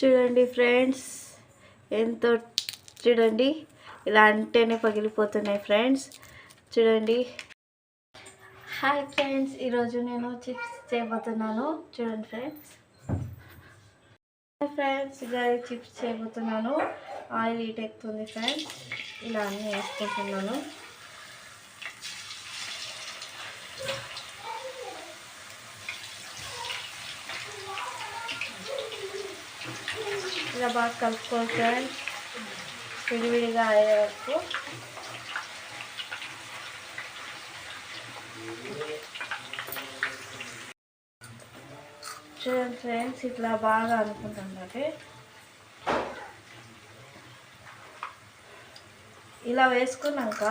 చూడండి ఫ్రెండ్స్. ఎంతో చూడండి. ఇలా అంటేనే పగిలిపోతున్నాయి ఫ్రెండ్స్. చూడండి. Hi friends. ఈరోజు నేను చిప్స్ చేయబోతున్నాను. చూడండి ఫ్రెండ్స్. Hi friends. ఇలా చిప్స్ చేయబోతున్నాను. ఆయిల్ హీట్ ఎక్కుతుంది ఫ్రెండ్స్. ఇలా అన్నీ వేసుకుంటున్నాను. ఇలా బాగా కలుపుకోవాలి ఫ్రెండ్స్. విడివిడిగా అయ్యే వరకు. చూడండి ఫ్రెండ్స్ ఇట్లా బాగా అనుకుంటున్నది ఇలా వేసుకున్నాక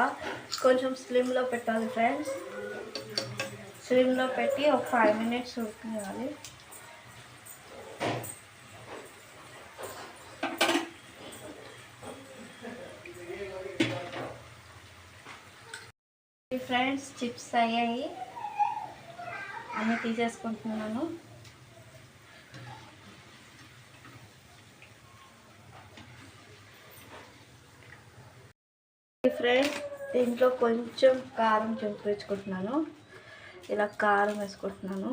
కొంచెం స్లిమ్లో పెట్టాలి ఫ్రెండ్స్. స్లిమ్లో పెట్టి ఒక ఫైవ్ మినిట్స్ ఉడికియాలి ఫ్రెండ్స్ చిప్స్ అయ్యాయి. అన్నీ తీసేసుకుంటున్నాను. ఫ్రెండ్స్ దీంట్లో కొంచెం కారం చంపించుకుంటున్నాను ఇలా కారం వేసుకుంటున్నాను.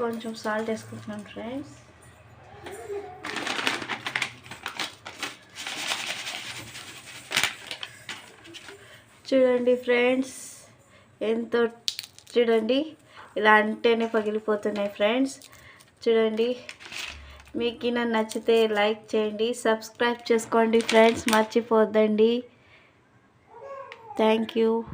కొంచెం సాల్ట్ వేసుకుంటున్నాను ఫ్రెండ్స్. చూడండి ఫ్రెండ్స్. ఎంతో చూడండి. ఇలా అంటేనే పగిలిపోతున్నాయి ఫ్రెండ్స్. చూడండి. మీకు నన్ను నచ్చితే లైక్ చేయండి సబ్స్క్రైబ్ చేసుకోండి ఫ్రెండ్స్. మర్చిపోద్దండి. Thank you.